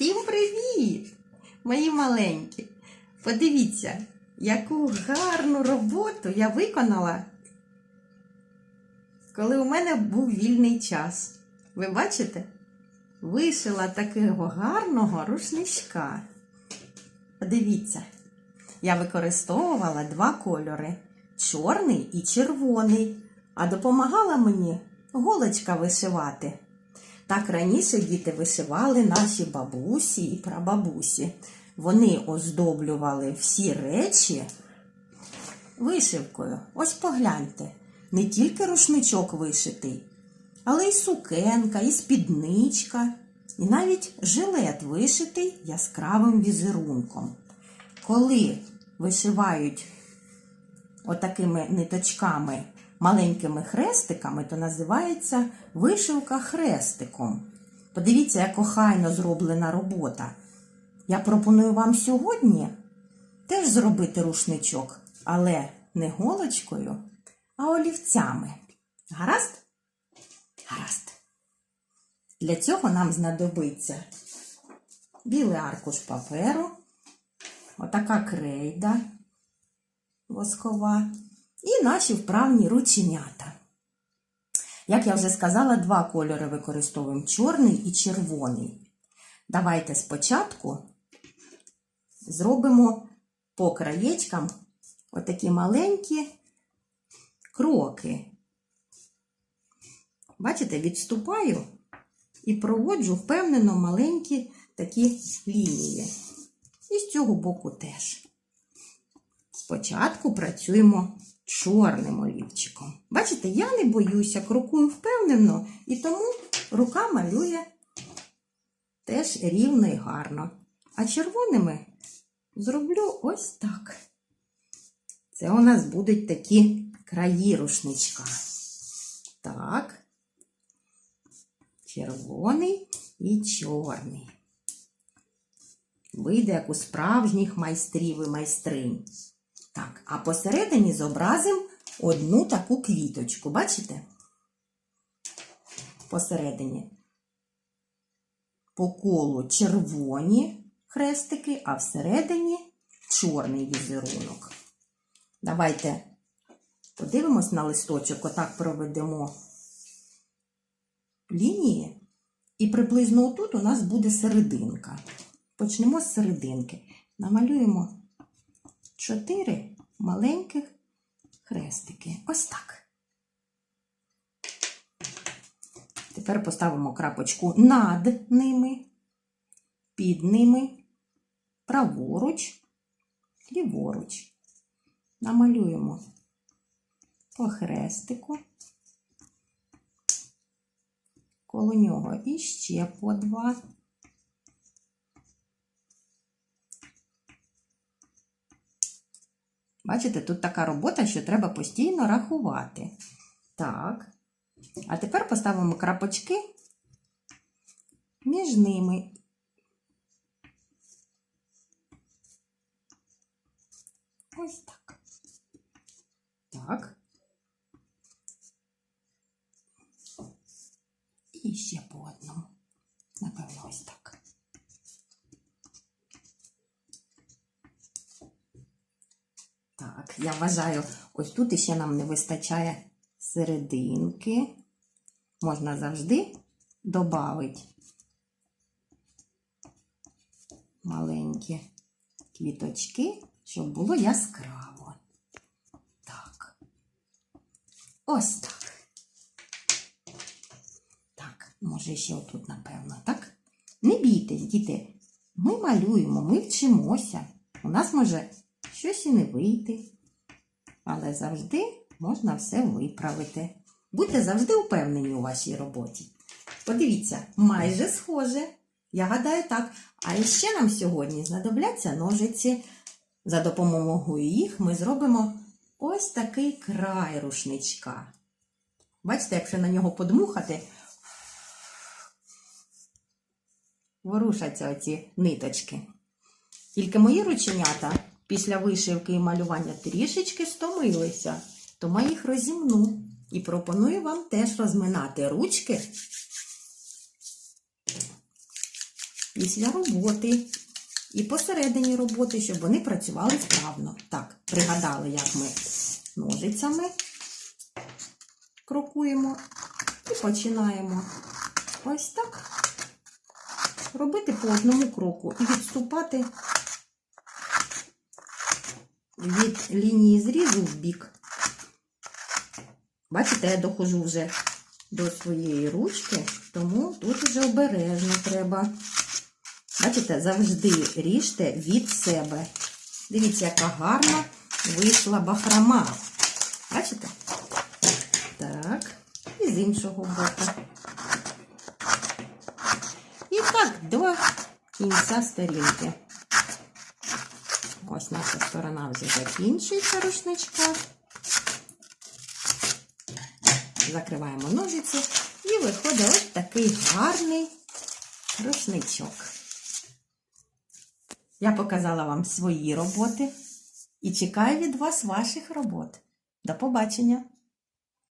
Всім привіт! Мої маленькі! Подивіться, яку гарну роботу я виконала, коли у мене був вільний час. Ви бачите? Вишила такого гарного рушничка. Подивіться, я використовувала два кольори чорний і червоний, а допомагала мені голочка вишивати. Так раніше діти вишивали наші бабусі і прабабусі. Вони оздоблювали всі речі вишивкою. Ось погляньте, не тільки рушничок вишитий, але й сукенка, і спідничка, і навіть жилет вишитий яскравим візерунком. Коли вишивають отакими ниточками маленькими хрестиками, то називається вишивка хрестиком. Подивіться, як охайно зроблена робота. Я пропоную вам сьогодні теж зробити рушничок, але не голочкою, а олівцями. Гаразд? Гаразд. Для цього нам знадобиться білий аркуш паперу, отака крейда воскова і наші вправні рученята. Як я вже сказала, два кольори використовуємо чорний і червоний. Давайте спочатку зробимо по краєчкам отакі маленькі кроки. Бачите, відступаю і проводжу впевнено маленькі такі лінії. І з цього боку теж. Спочатку працюємо чорним олівчиком. Бачите, я не боюся, крокую впевнено, і тому рука малює теж рівно і гарно. А червоними зроблю ось так. Це у нас будуть такі краї рушничка. Так. Червоний і чорний. Вийде як у справжніх майстрів і майстринь. Так, а посередині зобразимо одну таку квіточку. Бачите? Посередині по колу червоні хрестики, а всередині чорний візерунок. Давайте подивимось на листочок, отак проведемо лінії, і приблизно отут у нас буде серединка. Почнемо з серединки. Намалюємо чотири маленьких хрестики. Ось так. Тепер поставимо крапочку над ними, під ними, праворуч, ліворуч. Намалюємо по хрестику, коло нього іще по два. Бачите, тут така робота, що треба постійно рахувати. Так. А тепер поставимо крапочки між ними. Ось так. Так. І ще по одному. Напевно, ось так. Так, я вважаю, ось тут іще нам не вистачає серединки. Можна завжди додати маленькі квіточки, щоб було яскраво. Так. Ось так. Так, може ще отут, напевно, так? Не бійтесь, діти. Ми малюємо, ми вчимося. У нас може щось і не вийти. Але завжди можна все виправити. Будьте завжди впевнені у вашій роботі. Подивіться, майже схоже. Я гадаю так. А ще нам сьогодні знадобляться ножиці. За допомогою їх ми зробимо ось такий край рушничка. Бачите, якщо на нього подмухати, ворушаться оці ниточки. Тільки мої рученята після вишивки і малювання трішечки стомилися, тому я їх розімну і пропоную вам теж розминати ручки після роботи і посередині роботи, щоб вони працювали справно. Так, пригадали, як ми ножицями крокуємо і починаємо. Ось так. Робити по одному кроку і відступати від лінії зрізу в бік. Бачите, я доходжу вже до своєї ручки, тому тут вже обережно треба. Бачите, завжди ріжте від себе. Дивіться, яка гарна вийшла бахрома. Бачите? Так, і з іншого боку. І так до кінця сторінки. Ось наша сторона вже закінчується рушничка. Закриваємо ножиці і виходить ось такий гарний рушничок. Я показала вам свої роботи і чекаю від вас ваших робот. До побачення!